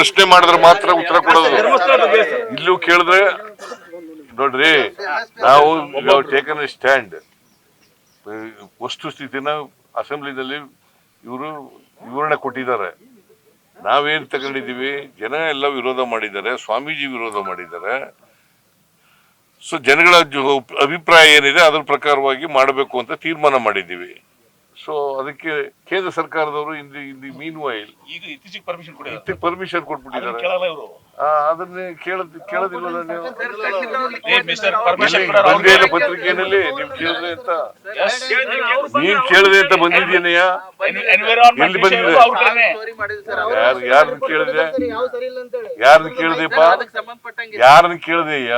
ಪ್ರಶ್ನೆ ಮಾಡಿದ್ರೆ ಮಾತ್ರ ಉತ್ತರ ಕೊಡೋದು. ಇಲ್ಲೂ ಕೇಳಿದ್ರೆ ನೋಡ್ರಿ ನಾವು ಟೇಕನ್ ಎ ಸ್ಟ್ಯಾಂಡ್ ವಸ್ತು ಸ್ಥಿತಿನ ಅಸೆಂಬ್ಲಿನಲ್ಲಿ ಇವರು ವಿವರಣೆ ಕೊಟ್ಟಿದ್ದಾರೆ. ನಾವೇನ್ ತಗೊಂಡಿದೀವಿ ಜನ ಎಲ್ಲ ವಿರೋಧ ಮಾಡಿದ್ದಾರೆ. ಸ್ವಾಮೀಜಿ ವಿರೋಧ ಮಾಡಿದ್ದಾರೆ. ಸೊ ಜನಗಳ ಅಭಿಪ್ರಾಯ ಏನಿದೆ ಅದ್ರ ಪ್ರಕಾರವಾಗಿ ಮಾಡಬೇಕು ಅಂತ ತೀರ್ಮಾನ ಮಾಡಿದ್ದೀವಿ. ಸೊ ಅದಕ್ಕೆ ಕೇಂದ್ರ ಸರ್ಕಾರದವರು ಇನ್ ದಿ ಮೀನ್ ವೈಲ್ ಈಗ ಇತ್ತೀಚೆಗೆ ಪರ್ಮಿಷನ್ ಕೊಡಿದ್ದಾರೆ ಪರ್ಮಿಷನ್ ಕೊಟ್ಬಿಟ್ಟಿದ್ದಾರೆ. ಕೇಳಲ್ಲ ಇವರು. ಆ, ಅದನ್ನೇ ಕೇಳ ಕೇಳೋದಿಲ್ಲ ನೀವು? ಇಲ್ಲಿ ಬಂದೇ ಇಲ್ಲ. ಪತ್ರಿಕೆಯಲ್ಲಿ ನೀವು ಕೇಳಿದ್ರೆ ಅಂತ. ನೀನ್ ಕೇಳಿದೆ ಅಂತ ಬಂದಿದ್ದೀನಯ್ಯ? ಎನ್ವಿರಾನ್ಮೆಂಟ್ ಎಲ್ಲಿ ಬಂದಿದೆ? ಅವ್ರ ಕಡೆನೆ ಯಾರು ಯಾರನ್ನ ಕೇಳಿದೆ? ಯಾವ ಸರಿ ಇಲ್ಲ ಅಂತ ಹೇಳಿ ಯಾರನ್ನ ಕೇಳಿದೆಪ್ಪ ಅದಕ್ಕೆ ಸಂಬಂಧಪಟ್ಟಂಗೆ. ಯಾರನ್ನ ಕೇಳಿದೆಯ್ಯ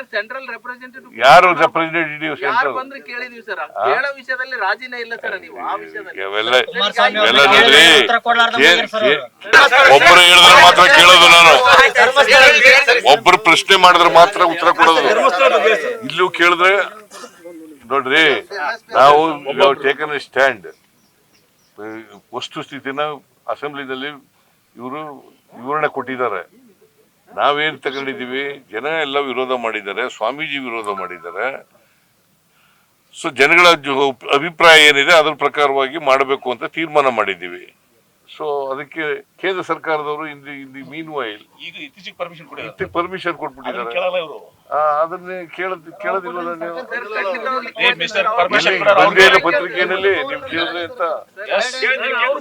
ಸರ್ ಸೆಂಟ್ರಲ್ ರೆಪ್ರೆಸೆಂಟೇಟಿವ್ ಯಾರು ರೆಪ್ರೆಸೆಂಟೇಟಿವ್ ಯಾರು ಸೆಂಟ್ರಲ್ ಬಂದ್ರೆ ಕೇಳಿದೀವಿ ಸರ್. ಕೇಳೋ ವಿಷಯದಲ್ಲಿ ರಾಜಿನೇ ಇಲ್ಲ ಸರ್ ನೀವು ಆ ವಿಷಯದಲ್ಲಿ. ಇವೆಲ್ಲ ಇವೆಲ್ಲ ನೋಡ್ರಿ ಒಬ್ರು ಹೇಳಿದ್ರೆ ಮಾತ್ರ ಕೇಳೋದು ನಾನು. ಒಬ್ರು ಪ್ರಶ್ನೆ ಮಾಡಿದ್ರೆ ಮಾತ್ರ ಉತ್ತರ ಕೊಡೋದು. ಇಲ್ಲೂ ಕೇಳಿದ್ರೆ ನೋಡ್ರಿ ನಾವು ಟೇಕನ್ ಸ್ಟ್ಯಾಂಡ್. ವಸ್ತು ಸ್ಥಿತಿನ ಅಸೆಂಬ್ಲಿನಲ್ಲಿ ಇವರು ವಿವರಣೆ ಕೊಟ್ಟಿದ್ದಾರೆ. ನಾವೇನ್ ತಗೊಂಡಿದೀವಿ ಜನ ಎಲ್ಲ ವಿರೋಧ ಮಾಡಿದ್ದಾರೆ, ಸ್ವಾಮೀಜಿ ವಿರೋಧ ಮಾಡಿದ್ದಾರೆ. ಸೊ ಜನಗಳ ಅಭಿಪ್ರಾಯ ಏನಿದೆ, ಅದ್ರ ಪ್ರಕಾರವಾಗಿ ಮಾಡಬೇಕು ಅಂತ ತೀರ್ಮಾನ ಮಾಡಿದ್ದೀವಿ. ಸೊ ಅದಕ್ಕೆ ಕೇಂದ್ರ ಸರ್ಕಾರದವರು ಇನ್ ದಿ ಮೀನ್ ವೈಲ್ ಈಗ ಇತ್ತೀಚೆಗೆ ಪರ್ಮಿಷನ್ ಕೊಡಿ ಪರ್ಮಿಷನ್ ಕೊಟ್ಬಿಟ್ಟಿದ್ದಾರೆ. ಕೇಳಲ್ಲ ಇವರು. ಆ, ಅದನ್ನೇ ಕೇಳದ್ ಕೇಳೋದಿಲ್ವಲ್ಲ ನೀವು? ಪತ್ರಿಕೆಯಲ್ಲಿ ನೀವು ಕೇಳಿದ್ರೆ ಅಂತ?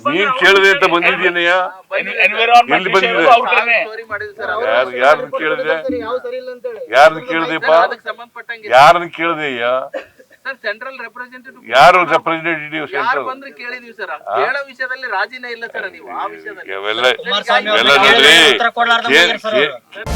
ನೀನ್ ಕೇಳಿದೆ ಅಂತ ಬಂದಿದ್ದೀನಯ್ಯ ಎಲ್ಲಿ ಬಂದಿದೆ? ಸ್ಟೋರಿ ಮಾಡಿದ್ವಿ ಸರ್ ಯಾರು ಯಾರನ್ನ ಕೇಳಿದೆ? ಯಾವ ಸರಿ ಇಲ್ಲ ಅಂತ ಹೇಳಿ ಯಾರನ್ನ ಕೇಳಿದೆಪ್ಪ ಅದಕ್ಕೆ ಕೇಳಿದೆ ಯಾರನ್ನ ಕೇಳಿದೆಯ್ಯ? ಸರ್ ಸೆಂಟ್ರಲ್ ರೆಪ್ರೆಸೆಂಟೇಟಿವ್ ಯಾರು ರೆಪ್ರೆಸೆಂಟೇಟಿವ್ ಯಾರು ಸೆಂಟ್ರಲ್ ಬಂದ್ರೆ ಕೇಳಿದೀವಿ ಸರ್ ಕೇಳೋ ವಿಷಯದಲ್ಲಿ ರಾಜಿನೇ ಇಲ್ಲ ಸರ್ ನೀವು ಆ ವಿಷಯದಲ್ಲಿ. ಇವೆಲ್ಲ ಇವೆಲ್ಲ ನೋಡ್ರಿ. ಉತ್ತರ ಕೊಡ್ಲಾರ್ದ ಕೇ- ಸರ್ ಕೇ-